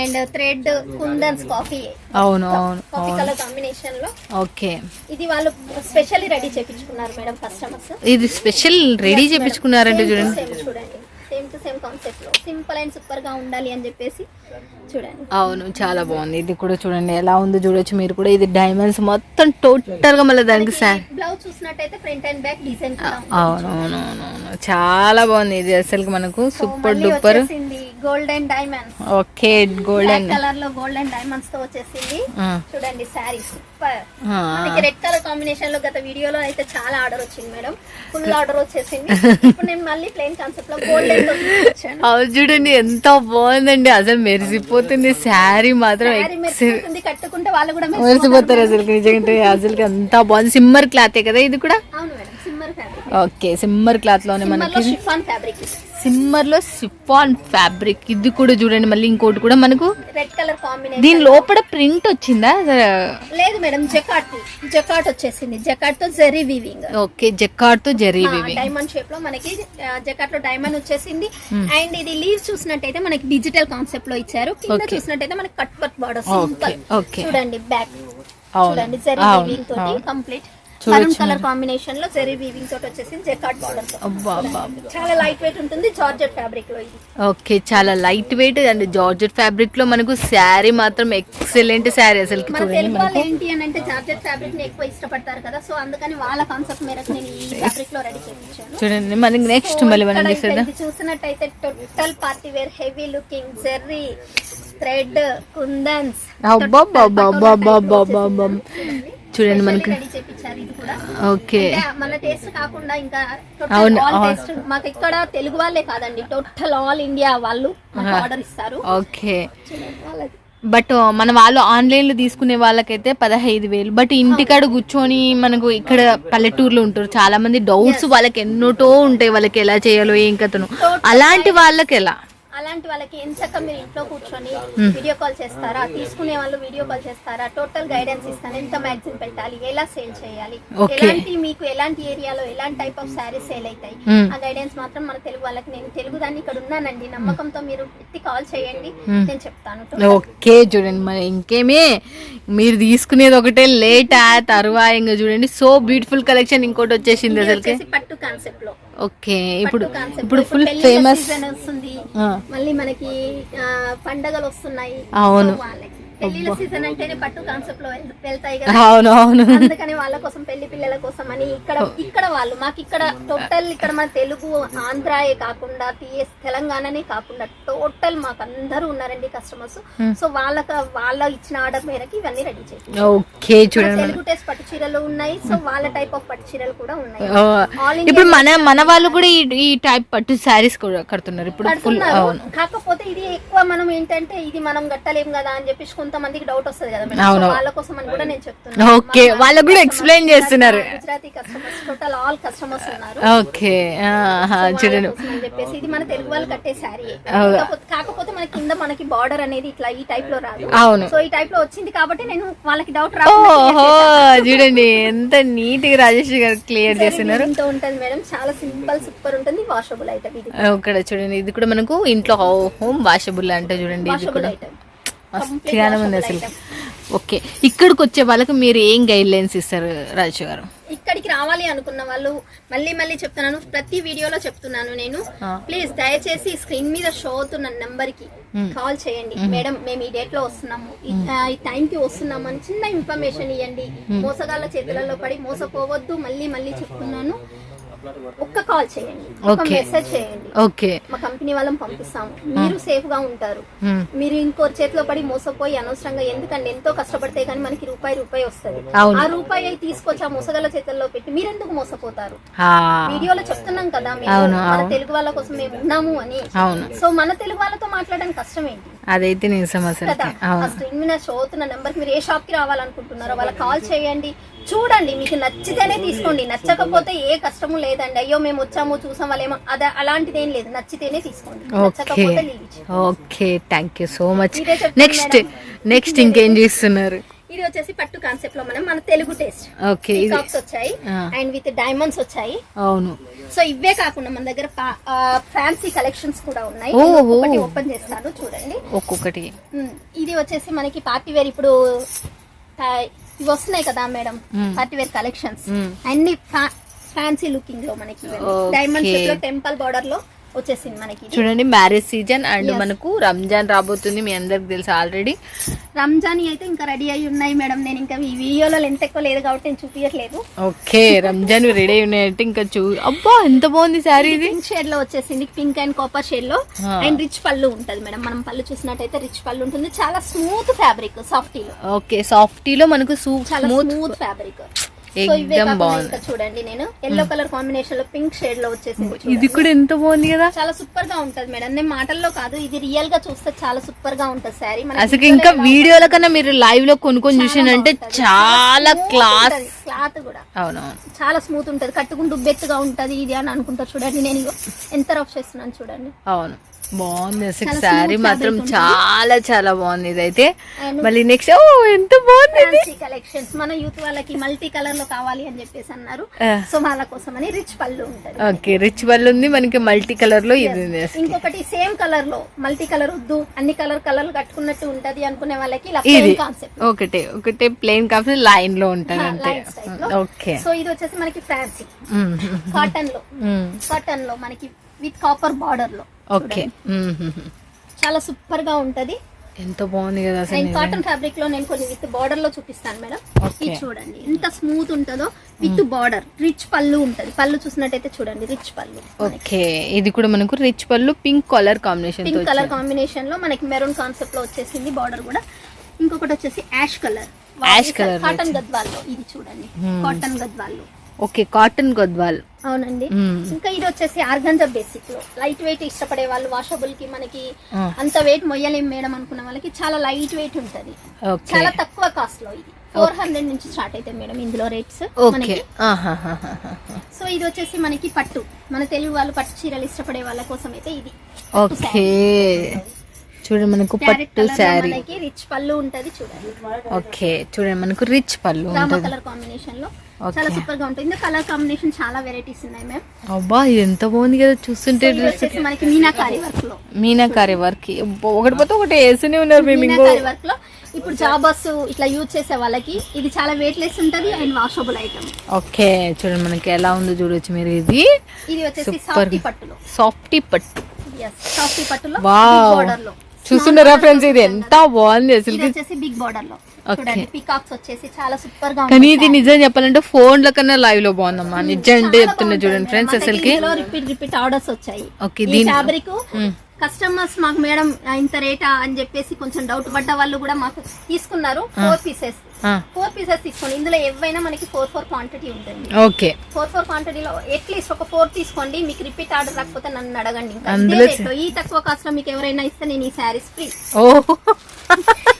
and thread kundans coffee అవును అవును కాఫీ కలర్ కాంబినేషన్లో. ఓకే. ఇది వాళ్ళు స్పెషల్లీ రెడీ చేపించుకున్నారు మేడం కస్టమర్స్ ఇది స్పెషల్ రెడీ చేపించుకున్నారంటే చూడండి. చూడండి. సేమ్ టు సేమ్ కాన్సెప్ట్లో. సింపుల్ అండ్ సూపర్గా ఉండాలి అని చెప్పేసి చూడండి. అవును చాలా బాగుంది. ఇది కూడా చూడండి ఎలా ఉందో చూడొచ్చు మీరు కూడా. ఇది డైమండ్స్ మొత్తం టోటల్గా మళ్ళీ దానికి సార్ బ్లౌజ్ చూసినట్టయితే ఫ్రంట్ అండ్ బ్యాక్ డిజైన్ అవును అవును అవును చాలా బాగుంది ఇది అసలు మనకు. Super duper golden diamonds okay golden కలర్లో గోల్డెన్ డైమండ్స్తో వచ్చేసింది. చూడండి శారీ సూపర్. మనకి రెడ్ కలర్ కాంబినేషన్లో గత వీడియోలో అయితే చాలా ఆర్డర్ వచ్చింది మేడం. ఫుల్ ఆర్డర్ వచ్చేసింది. ఇప్పుడు నేను మళ్ళీ ప్లెయిన్ కాన్సెప్ట్లో గోల్డెన్ అవును చూడండి ఎంత బాగుందండి. అసలు మెరిసిపోతుంది. శారీ మాత్రం మెరిసిపోతారు. అసలు నిజంగా. అసలు అంత బాగుంది. సిమ్మర్ క్లాతే కదా ఇది కూడా? ఓకే సిమ్మర్ క్లాత్లోనే మనకి లో షిఫాన్ ఫ్యాబ్రిక్ సిమ్మర్లో సిఫాన్ ఫ్యాబ్రిక్. ఇది కూడా చూడండి మళ్ళీ ఇంకోటి కూడా మనకు రెడ్ కలర్ కాంబినేషన్ దీని లోపల ప్రింట్ వచ్చిందా? లేదు మేడం జకాట్ జకాట్ వచ్చేసింది. జకాట్తో జెరీ వీవింగ్ ఓకే జెక్కార్డ్తో జరీ వివి డైమండ్ షేప్లో మనకి జకాట్లో డైమండ్ వచ్చేసింది. అండ్ ఇది లీవ్స్ చూసినట్టయితే మనకి డిజిటల్ కాన్సెప్ట్లో ఇచ్చారు. కింద. చూసినట్టయితే మనకి కట్ వర్క్ బార్డర్ సింపుల్. చూడండి బ్యాక్ చూడండి జెరీ వీవింగ్ తోటి. కంప్లీట్ కరెంట్ కలర్ కాంబినేషన్లో జెరీ వీవింగ్ తోటి వచ్చేసింది జెకార్డ్ బార్డర్ చాలా లైట్ వెయిట్ ఉంటుంది జార్జెట్ ఫ్యాబ్రిక్లో ఓకే చాలా లైట్ వెయిట్ అండ్ జార్జెట్ ఫ్యాబ్రిక్లో మనకు శారీ మాత్రం ఎక్సలెంట్ శారీ అసలు ఏంటి అని అంటే జార్జెట్ ఫ్యాబ్రిక్ని ఎక్కువ ఇష్టపడతారు కదా సో అందుకని వాళ్ళ కాన్సెప్ట్ మేరకు నేను ఈ ఫ్యాబ్రిక్లో రెడీ చేయించాను. చూడండి మనకి నెక్స్ట్ మళ్ళీ మనం చూసినట్టయితే total party wear heavy looking zari thread kundans చూడండి మనకి. ఓకే. మన టేస్ట్ కాకుండా ఇంకా అవును, మాకు ఇక్కడ తెలుగు వాళ్ళే కాదండి టోటల్ ఆల్ ఇండియా వాళ్ళు ఆర్డర్ ఇస్తారు. ఓకే. బట్ మన వాళ్ళు ఆన్లైన్లో తీసుకునే వాళ్ళకైతే పదహైదు వేలు. బట్ ఇంటికాడ కూర్చొని మనకు ఇక్కడ పల్లెటూరులో ఉంటారు. చాలా మంది డౌట్స్ వాళ్ళకి ఎన్నోటో ఉంటాయి వాళ్ళకి ఎలా చేయాలో ఏం కథను. అలాంటి వాళ్ళకి ఎలా? అలాంటి వాళ్ళకి ఎంచక్క మీరు ఇంట్లో కూర్చొని వీడియో కాల్ చేస్తారా? తీసుకునే వాళ్ళు వీడియో కాల్ చేస్తారా? టోటల్ గైడెన్స్ ఇస్తాను. ఎంత మ్యాగజైన్ పెట్టాలి? ఎలా సేల్ చేయాలి. ఎలాంటి మీకు ఎలాంటి ఏరియాలో ఎలాంటి టైప్ ఆఫ్ శారీస్ సేల్ అవుతాయి. ఆ గైడెన్స్ మాత్రం మన తెలుగు వాళ్ళకి నేను తెలుగు దాన్ని ఇక్కడ ఉన్నానండి. నమ్మకంతో మీరు ఎత్తి కాల్ చేయండి. నేను చెప్తాను. ఓకే చూడండి మరి ఇంకేమే? మీరు తీసుకునేది ఒకటే లేట్ ఆ తరువాత ఇంకా చూడండి. సో బ్యూటిఫుల్ కలెక్షన్ ఇంకోటి వచ్చేసింది వచ్చేసి పట్టు కాన్సెప్ట్లో. ఓకే ఇప్పుడు ఇప్పుడు ఫుల్ ఫేమస్ మళ్ళీ మనకి పండగలు వస్తున్నాయి. అవును. వాళ్ళకి పెళ్ళిళ్ళ సీజన్ అంటేనే పట్టు కాన్సెప్ట్లో వెళ్- వెళ్తాయి కదా. అవును అవును అందుకని వాళ్ళ కోసం పెళ్ళి పిల్లల కోసం అని ఇక్కడ ఇక్కడ వాళ్ళు మాకు ఇక్కడ టోటల్ ఇక్కడ మన తెలుగు ఆంధ్రాయే కాకుండా టీఎస్ తెలంగాణనే కాకుండా టోటల్ మాకు అందరూ ఉన్నారండి కస్టమర్స్. సో వాళ్ళకి వాళ్ళ ఇచ్చిన ఆర్డర్ మేరకు ఇవన్నీ రెడీ చేసి ఓకే చూడండి తెలుగు టెస్ట్ పట్టు చీరలు ఉన్నాయి. సో వాళ్ళ టైప్ ఆఫ్ పట్టు చీరలు కూడా ఉన్నాయి. ఇప్పుడు మన మన వాళ్ళు కూడా ఈ టైప్ పట్టు శారీస్ కూడా కడుతున్నారు. ఇప్పుడు కాకపోతే ఇది ఎక్కువ మనం ఏంటంటే ఇది మనం కట్టలేం కదా అని చెప్పేసి కొంతమందికి డౌట్ వస్తుంది కదా మేడం. వాళ్ళ కోసం అని కూడా నేను చెప్తున్నాను. ఓకే, వాళ్ళకు కూడా explain చేస్తున్నారు. Gujarati customers total all customers ఉన్నారు ఓకే చూడండి. చెప్పేసి ఇది మన తెలుగు వాళ్ళు కట్టే శారీ. కాకపోతే మన కింద మనకి బార్డర్ అనేది ఇట్లా ఈ టైప్లో రాదు. అవును. సో ఈ టైప్లో వచ్చింది కాబట్టి నేను వాళ్ళకి డౌట్ ఓహో చూడండి ఎంత నీట్గా రాజేష్ గారు క్లియర్ చేస్తున్నారు. ఇంత ఉంటుంది మేడం చాలా సింపుల్ సూపర్ ఉంటుంది. వాషబుల్ ఐటమ్ ఇది. ఇక్కడ చూడండి ఇది కూడా మనకు ఇంట్లో హోమ్ వాషబుల్ అంటే చూడండి ఇది కూడా. మస్తుగానే ఉంది అసలు. ఓకే. ఇక్కడికి వచ్చే వాళ్ళకి మీరు ఏం గైడ్ లైన్స్ ఇస్తారు రాజు గారు? ఇక్కడికి రావాలి అనుకున్న వాళ్ళు మళ్ళీ మళ్ళీ చెప్తున్నాను. ప్రతి వీడియోలో చెప్తున్నాను నేను. ప్లీజ్ దయచేసి స్క్రీన్ మీద షో అవుతున్న నెంబర్కి. కాల్ చేయండి. మేడం మేము ఈ డేట్లో వస్తున్నాము. ఈ టైం కి వస్తున్నాము అని చిన్న ఇన్ఫర్మేషన్ ఇవ్వండి మోసగాళ్ళ చేతులలో పడి మోసపోవద్దు. మళ్ళీ మళ్ళీ చెప్తున్నాను. ఒక్క కాల్ చేయండి. ఒక. మెసేజ్ చేయండి. ఓకే. మా కంపెనీ వాళ్ళని పంపిస్తాము. మీరు సేఫ్గా ఉంటారు. మీరు ఇంకోరి చేతిలో పడి మోసపోయి అనవసరంగా ఎందుకంటే ఎంతో కష్టపడితే కానీ మనకి రూపాయి రూపాయి వస్తుంది. ఆ రూపాయి అయి తీసుకొచ్చి ఆ ముసగల చేతుల్లో పెట్టి మీరెందుకు మోసపోతారు? వీడియోలో చెప్తున్నాం కదా మేము. మన. తెలుగు వాళ్ళ కోసం మేము ఉన్నాము అని. సో మన తెలుగు వాళ్ళతో మాట్లాడడానికి కష్టం ఏంటి? అదైతే కదా ఫస్ట్ ఇన్విన షో అవుతున్న నెంబర్ మీరు ఏ షాప్కి రావాలనుకుంటున్నారో వాళ్ళకి కాల్ చేయండి. చూడండి మీకు నచ్చితేనే తీసుకోండి. నచ్చకపోతే ఏ కష్టము లేదండి. అయ్యో మేము వచ్చాము చూసాం వాళ్ళేమో అదే అలాంటిది ఏం లేదు. నచ్చితేనే తీసుకోండి. నచ్చకపోతే. Okay. Thank you so much next. Next ఇంకేం చేస్తున్నారు? ఇది వచ్చేసి పట్టు కాన్సెప్ట్లో మనం మన తెలుగు టేస్ట్ ఓకే వచ్చాయి. అండ్ విత్ డైమండ్స్ వచ్చాయి. అవును. సో ఇవే కాకుండా మన దగ్గర ఫ్యాన్సీ కలెక్షన్స్ కూడా ఉన్నాయి. ఒక్కొక్కటి ఓపెన్ చేస్తాను చూడండి. ఒక్కొక్కటి. ఇది వచ్చేసి మనకి పార్టీ వేర్ ఇప్పుడు ఇవి వస్తున్నాయి కదా మేడం. Party wear collections. అన్ని ఫ్యాన్సీ లుకింగ్లో మనకి. డైమండ్లో టెంపల్ బార్డర్లో వచ్చేసింది మనకి. చూడండి మ్యారేజ్ సీజన్ అండ్. మనకు రంజాన్ రాబోతుంది మీ అందరికి తెలుసు ఆల్రెడీ రంజాన్ అయితే ఇంకా రెడీ అయి ఉన్నాయి మేడం. నేను ఇంకా ఈ వీడియోలో ఎంత ఎక్కువ లేదు కాబట్టి నేను చూపించట్లేదు ఓకే రంజాన్ రెడీ ఉన్నాయంటే ఇంకా చూ అబ్బా ఎంత బాగుంది శారీ ఇది పింక్ షేడ్లో వచ్చేసింది. పింక్ అండ్ కాపర్ షేడ్లో. అండ్ రిచ్ పళ్ళు ఉంటది మేడం. మనం పళ్ళు చూసినట్టయితే రిచ్ పళ్ళు ఉంటుంది. చాలా స్మూత్ ఫ్యాబ్రిక్ సాఫ్టీలో ఓకే సాఫ్టీలో మనకు స్మూత్ ఫ్యాబ్రిక్ బాగుంది చూడండి నేను. ఎల్లో కలర్ కాంబినేషన్లో పింక్ షేడ్లో వచ్చేసింది ఇది. కూడా ఎంత బాగుంది కదా? చాలా సూపర్గా ఉంటది మేడం నేను మాటల్లో కాదు ఇది రియల్గా చూస్తే చాలా సూపర్గా ఉంటది శారీ అసలు ఇంకా వీడియోల కన్నా మీరు లైవ్లో కొనుక్కొని చూసిందంటే చాలా క్లాస్ క్లాత్ కూడా. అవునవును. చాలా స్మూత్ ఉంటది. కట్టుకుంటూ బెత్తుగా ఉంటది. ఇది అని అనుకుంటా చూడండి నేను ఎంత రఫ్ చేస్తున్నాను చూడండి. అవును. బాగుంది. అసలు చాలా శారీ మాత్రం ఉంటుంది. చాలా చాలా బాగుంది ఇదైతే. మళ్ళీ నెక్స్ట్ ఓ ఎంత బాగుంది కలెక్షన్స్ మన యూత్ వాళ్ళకి మల్టీ కలర్లో కావాలి అని చెప్పేసి అన్నారు. సో వాళ్ళ కోసం అని రిచ్ పళ్ళు ఉంటది. ఓకే రిచ్ వల్ ఉంది. మనకి మల్టీ కలర్లో ఇది ఇంకొకటి సేమ్ కలర్లో. మల్టీ కలర్ వద్దు. అన్ని కలర్ కలర్లు కట్టుకున్నట్టు ఉంటది అనుకునే వాళ్ళకి ఇలా కాన్సెప్ట్ ఒకటే ఒకటే ప్లేన్ కాఫీ లైన్లో ఉంటాను అంతే. ఓకే. సో ఇది వచ్చేసి మనకి ఫ్యాన్సీ. కాటన్లో. కాటన్లో మనకి విత్ కాపర్ బార్డర్లో. ఓకే. చాలా సూపర్గా ఉంటది. ఎంత బాగుంది కదా అసలు. కాటన్ ఫ్యాబ్రిక్లో నేను కొన్ని విత్ బార్డర్లో చూపిస్తాను మేడం. ఇది చూడండి ఎంత స్మూత్ ఉంటుందో విత్ బార్డర్ రిచ్ పళ్ళు ఉంటది. పళ్ళు చూసినట్టయితే చూడండి రిచ్ పళ్ళు ఓకే. ఇది కూడా మనకు rich pallu pink colour combination pink colour కాంబినేషన్లో మనకి మెరూన్ కాన్సెప్ట్లో వచ్చేసింది బార్డర్ కూడా. ఇంకొకటి వచ్చేసి ash colour Ash colour cotton గద్వాల్లో ఇది చూడండి కాటన్ గద్వాల్లో. Okay cotton Gadwal. అవునండి. ఇంకా ఇది వచ్చేసి ఆర్గంజా బేసిక్లో. లైట్ వెయిట్ ఇష్టపడే వాళ్ళు వాషబుల్కి మనకి. అంత వెయిట్ మొయ్యలేం మేడం అనుకున్న వాళ్ళకి చాలా లైట్ వెయిట్ ఉంటది. చాలా తక్కువ కాస్ట్లో ఇది. ఫోర్ హండ్రెడ్ నుంచి స్టార్ట్ అవుతాయి మేడం ఇందులో రేట్స్ మనకి. సో ఇది వచ్చేసి మనకి పట్టు. మన తెలుగు వాళ్ళు పట్టు చీరలు ఇష్టపడే వాళ్ళ కోసం అయితే ఇది ఓకే. చూడండి మనకు పట్టు శారీ. రిచ్ పళ్ళు ఉంటది చూడండి. ఓకే చూడండి మనకు రిచ్ పళ్ళు ఉంటుంది. కలర్ కాంబినేషన్లో. చాలా సూపర్గా ఉంటుంది. కలర్ కాంబినేషన్ చాలా వెరైటీస్ ఉన్నాయి మ్యామ్ అబ్బా ఇది ఎంత బాగుంది కదా చూస్తుంటే వచ్చేసి మనకి మీనాకారి వర్క్లో మీనాకారి వర్క్. ఒకటి పోతే ఒకటి వేస్తూనే ఉన్నారు మేము మీనాకారి వర్క్లో ఇప్పుడు జాబర్స్ ఇట్లా యూజ్ చేసే వాళ్ళకి ఇది చాలా వెయిట్ లెస్ ఉంటది అండ్ వాషబుల్ ఐటమ్ ఓకే చూడండి మనకి ఎలా ఉందో చూడొచ్చు మీరు ఇది. ఇది వచ్చేసి. సాఫ్టీ పట్టులో. సాఫ్టీ పట్టు. సాఫ్టీ పట్టులో. వావ్ బోర్డర్లో. చూస్తున్నారా ఫ్రెండ్స్ ఇది ఎంత బాగుంది అసలు. వచ్చేసి బిగ్ బోర్డర్లో. చూడండి పికాక్స్ వచ్చేసి చాలా సూపర్గా కానీ ఇది నిజం చెప్పాలంటే ఫోన్ల కన్నా లైవ్లో బాగుందమ్మా. నిజం అంటే చెప్తున్నా చూడండి ఫ్రెండ్స్ అసలుకి. రిపీట్ రిపీట్ ఆర్డర్స్ వచ్చాయి. ఈ దీని- ఫ్యాబ్రిక్. కస్టమర్స్ మాకు మేడం ఇంత రేటా అని చెప్పేసి కొంచెం డౌట్ పడ్డ వాళ్ళు కూడా మాకు తీసుకున్నారు. ఫోర్ పీసెస్ ఆ, ఫోర్ పీసెస్ తీసుకోండి. ఇందులో ఏవైనా మనకి ఫోర్ ఫోర్ క్వాంటిటీ ఉంటుంది. ఓకే. ఫోర్ ఫోర్ క్వాంటిటీలో అట్లీస్ట్ ఒక ఫోర్ తీసుకోండి. మీకు రిపీట్ ఆర్డర్ రాకపోతే నన్ను అడగండి ఇంకా. ఈ తక్కువ కాస్ట్లో మీకు ఎవరైనా ఇస్తే నేను ఈ శారీస్ ఫ్రీ ఓ.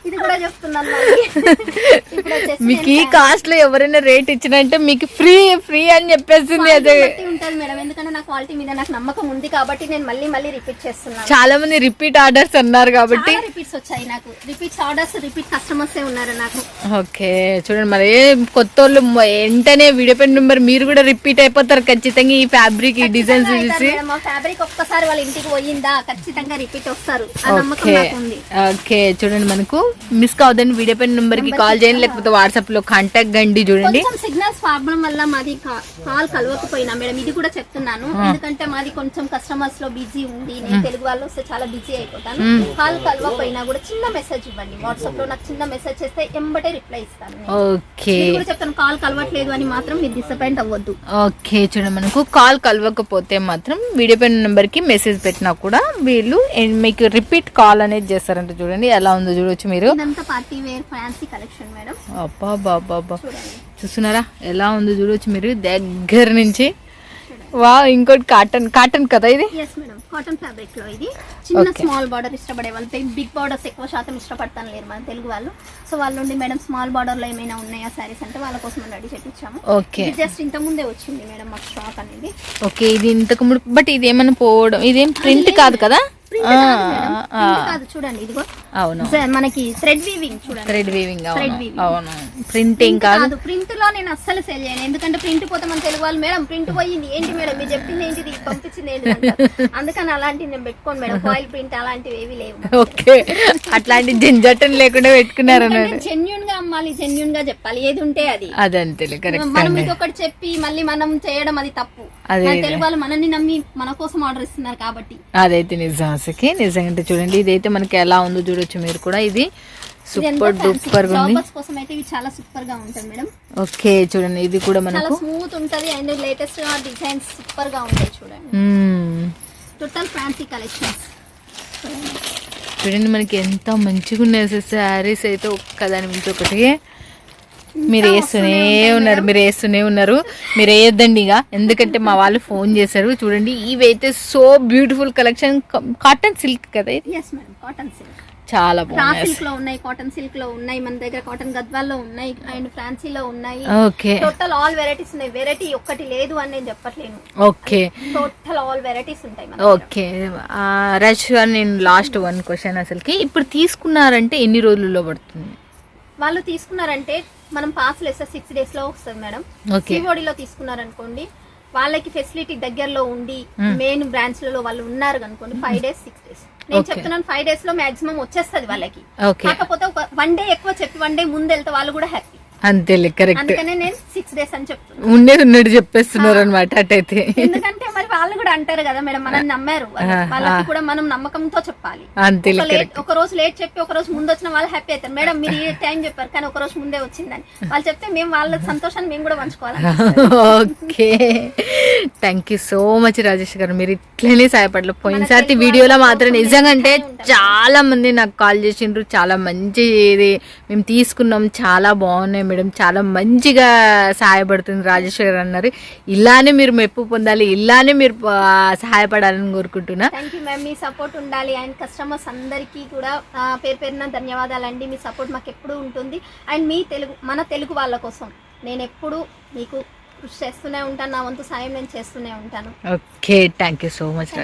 ఇది కూడా చెప్తున్నాను మీకు ఈ కాస్ట్లో ఎవరైనా రేట్ ఇచ్చినంటే మీకు ఫ్రీ ఫ్రీ అని చెప్పేసింది అదే. ఉంటది మేడం. ఎందుకంటే నా క్వాలిటీ మీద నాకు నమ్మకం ఉంది కాబట్టి నేను మళ్ళీ మళ్ళీ రిపీట్ చేస్తున్నాను. చాలా మంది రిపీట్ ఆర్డర్స్ అన్నారు కాబట్టి. చాలా రిపీట్స్ వచ్చాయి నాకు. రిపీట్స్ ఆర్డర్స్ రిపీట్ కస్టమర్స్ ఉన్నారు నాకు? ఓకే చూడండి మరి కొత్త వాళ్ళు వెంటనే వీడియో పెన్ నెంబర్ మీరు కూడా రిపీట్ అయిపోతారు ఖచ్చితంగా ఈ ఫ్యాబ్రిక్ ఈ డిజైన్స్ చూసి. మా ఫ్యాబ్రిక్ ఒక్కసారి వాళ్ళ ఇంటికి పోయిందా? ఖచ్చితంగా రిపీట్ వస్తారు. ఆ నమ్మకం ఓకే. నాకు ఉంది. ఓకే చూడండి మనకు మిస్ కావద్దని వీడియో పెన్ నెంబర్కి కాల్ చేయండి లేకపోతే వాట్సాప్లో కాంటాక్ట్ గండి చూడండి. కొంచెం సిగ్నల్స్ ప్రాబ్లం వల్ల మాది కాల్ కలవకపోయినా మేడం ఇది కూడా చెప్తున్నాను ఎందుకంటే మాది కొంచెం కస్టమర్స్లో బిజీ ఉంది. నేను తెలుగు వాళ్ళు వస్తే చాలా బిజీ అయిపోతాను. కాల్ కలవకపోయినా కూడా చిన్న మెసేజ్ ఇవ్వండి. వాట్సాప్లో నాకు చిన్న మెసేజ్ చేస్తే ఎంబటే రిప్లై ఇస్తాను. ఓకే. కూడా చెప్తాను కాల్ కలవట్లేదు అని మాత్రం మీరు డిసప్పాయింట్ అవ్వద్దు. ఓకే చూడండి మనకు కాల్ కలవకపోతే మాత్రం వీడియో పెన్ నెంబర్కి మెసేజ్ పెట్టినా కూడా వీళ్ళు మీకు రిపీట్ కాల్ అనేది చేస్తారంట చూడండి. ఎలా ఉందో చూడొచ్చు మీరు. Party wear fancy collection madam అబ్బా బాబా చూడండి. చూస్తున్నారా? ఎలా ఉందో చూడొచ్చు మీరు దగ్గర నుంచి. వా ఇంకోటి కాటన్ కాటన్ కదా ఇది? ఎస్ మేడం కాటన్ ఫ్యాబ్రిక్లో ఇది. చిన్న. స్మాల్ బార్డర్ ఇష్టపడే వాళ్ళు బిగ్ బార్డర్స్ ఎక్కువ శాతం ఇష్టపడతాను లేరు మన తెలుగు వాళ్ళు. సో వాళ్ళ నుండి మేడం స్మాల్ బార్డర్లో ఏమైనా ఉన్నాయా సారీస్ అంటే వాళ్ళ కోసం రెడీ చేపించాము ఓకే జస్ట్ ఇంత ముందే వచ్చింది మేడం మాకు స్టాక్ అనేది. ఓకే ఇది ఇంతకు ముడు బట్ ఇది ఏమైనా పోవడం ఇదేం ప్రింట్ కాదు కదా? చూడండి ఇదిగో. అవును. మనకి థ్రెడ్ వీవింగ్ చూడండి. థ్రెడ్ వీవింగ్ Thread అవును. weaving. అవును. ప్రింట్ ఏం Print కాదు. ప్రింట్లో నేను అస్సలు సేల్ చేయను. ఎందుకంటే ప్రింట్ పోతే మన తెలుగు వాళ్ళు మేడం ప్రింట్ పోయింది. ఏంటి మేడం మీరు చెప్పింది ఏంటిది? పంపించింది ఏంటి. అందుకని అలాంటివి నేను పెట్టుకోను మేడం. ఫాయిల్ ప్రింట్ అలాంటివి ఏవి లేవు. ఓకే. అట్లాంటి జంజటం లేకుండా పెట్టుకున్నారు జెన్యున్గా అమ్మాలి జెన్యున్గా చెప్పాలి. ఏది ఉంటే అది. అదంతేలే కరెక్ట్ మనం ఒకటి చెప్పి మళ్ళీ మనం చేయడం అది తప్పు. తెలుగు వాళ్ళు మనల్ని నమ్మి మన కోసం ఆర్డర్ ఇస్తున్నారు కాబట్టి. అదైతే నిజం అసలుకి నిజంగా చూడండి. ఇదైతే మనకి ఎలా ఉందో చూడొచ్చు మీరు కూడా. ఇది సూపర్ డూపర్గా ఉంది. జాబర్స్ కోసం అయితే ఇవి చాలా సూపర్గా ఉంటుంది మేడం. ఓకే చూడండి. ఇది కూడా మనకు స్మూత్ ఉంటది అండ్ లేటెస్ట్గా డిజైన్స్ సూపర్గా ఉంటాయి చూడండి. టోటల్ ఫ్యాన్సీ కలెక్షన్స్ చూడండి మనకి ఎంత మంచిగా ఉన్నాయి అసలు శారీస్ అయితే ఒక్కదాని మించి ఒకటి. మీరు వేస్తూనే ఉన్నారు మీరు వేస్తూనే ఉన్నారు. మీరు వేయొద్దండి ఇక. ఎందుకంటే మా వాళ్ళు ఫోన్ చేశారు. చూడండి ఇవి అయితే so beautiful collection cotton silk కదా కాటన్ సిల్క్ చాలా బాగున్నాయి సిల్క్లో ఉన్నాయి కాటన్ సిల్క్లో ఉన్నాయి మన దగ్గర కాటన్ గద్వాల్లో ఉన్నాయి అండ్ ఫ్యాన్సీలో ఉన్నాయి. ఓకే టోటల్ ఆల్ వెరైటీస్ ఉన్నాయి. వెరైటీ ఒక్కటి లేదు అని నేను చెప్పట్లేను. ఓకే టోటల్ ఆల్ వెరైటీస్ ఉంటాయి. ఓకే రష్ నేను లాస్ట్ వన్ క్వశ్చన్ అసలుకి. ఇప్పుడు తీసుకున్నారంటే ఎన్ని రోజుల్లో పడుతుంది? వాళ్ళు తీసుకున్నారంటే మనం పాస్ వేస్తే సిక్స్ డేస్లో వస్తుంది మేడం. ఓకే సివోడిలో తీసుకున్నారనుకోండి వాళ్ళకి ఫెసిలిటీ దగ్గరలో ఉండి మెయిన్ బ్రాంచ్లలో వాళ్ళు ఉన్నారు అనుకోండి ఫైవ్ డేస్ సిక్స్ డేస్ నేను. చెప్తున్నాను ఫైవ్ డేస్లో మాక్సిమం వచ్చేస్తది వాళ్ళకి. కాకపోతే ఒక వన్ డే ఎక్కువ చెప్పి వన్ డే ముందు వెళ్తే వాళ్ళు కూడా హ్యాపీ అంతేలే కరెక్ట్ అందుకనే నేను సిక్స్ డేస్ అని చెప్తున్నాను ఉండేది ఉన్నట్టు చెప్పేస్తున్నారు అనమాట అటైతే. ఎందుకంటే మరి వాళ్ళు కూడా అంటారు కదా మేడం మనం నమ్మారు. వాళ్ళకి కూడా మనం నమ్మకంతో చెప్పాలి. అంతేలే లేట్ కరెక్ట్ ఒక రోజు లేట్ చెప్పి ఒక రోజు ముందు వచ్చిన వాళ్ళు హ్యాపీ అవుతారు. మేడం మీరు ఈ టైం చెప్పారు కానీ ఒక రోజు ముందే వచ్చిందని. వాళ్ళు చెప్తే మేము వాళ్ళ సంతోషాన్ని మేము కూడా పంచుకోవాలి okay. Thank you so much Rajesh గారు. మీరు ఇట్లనే సహాయపడలేదు పోయినసారి వీడియోలో మాత్రం కోసం నిజంగా అంటే ఇట్లానే ఉంటాం. చాలా మంది నాకు కాల్ చేసిండ్రు. చాలా మంచి ఇది మేము తీసుకున్నాం. చాలా బాగున్నాయి మేడం. చాలా మంచిగా సహాయపడుతుంది రాజేష్ గారు అన్నారు ఇలానే మీరు మెప్పు పొందాలి ఇలానే మీరు సహాయపడాలని కోరుకుంటున్నా. థ్యాంక్ యూ మ్యామ్ మీ సపోర్ట్ ఉండాలి. అండ్ కస్టమర్స్ అందరికీ కూడా పేరు పేరున ధన్యవాదాలండి మీ సపోర్ట్ మాకు ఎప్పుడూ ఉంటుంది. అండ్ మీ తెలుగు మన తెలుగు వాళ్ళ కోసం నేను ఎప్పుడు మీకు కృషి చేస్తూనే ఉంటాను. నా వంతు సాయం నేను చేస్తూనే ఉంటాను. Okay thank you so much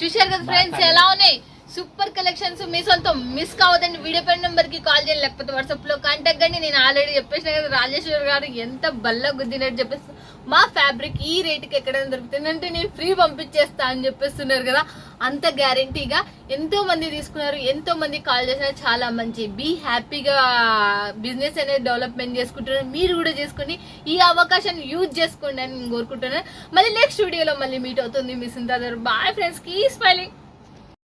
చూశారు కదా ఫ్రెండ్స్ ఎలా ఉన్నాయి? సూపర్ కలెక్షన్స్ మీ సొంతం. మిస్ కావద్దండి వీడియో పైన నెంబర్కి కాల్ చేయండి లేకపోతే వాట్సాప్లో కాంటాక్ట్ కండి. నేను ఆల్రెడీ చెప్పేసిన కదా రాజేశ్వర్ గారు ఎంత బల్ల గుద్దినట్టు చెప్పేసి మా ఫ్యాబ్రిక్ ఈ రేటుకి ఎక్కడైనా దొరుకుతుందంటే నేను ఫ్రీ పంపించేస్తా అని చెప్పేస్తున్నారు కదా అంత గ్యారంటీగా ఎంతో మంది తీసుకున్నారు ఎంతో మంది కాల్ చేసిన చాలా మంచి. బీ హ్యాపీగా బిజినెస్ అనేది డెవలప్మెంట్ చేసుకుంటున్నారు. మీరు కూడా చేసుకుని ఈ అవకాశాన్ని యూజ్ చేసుకోండి అని నేను కోరుకుంటున్నాను. మళ్ళీ నెక్స్ట్ వీడియోలో మళ్ళీ మీట్ అవుతుంది మీ సింతాదర్. Bye friends keep smiling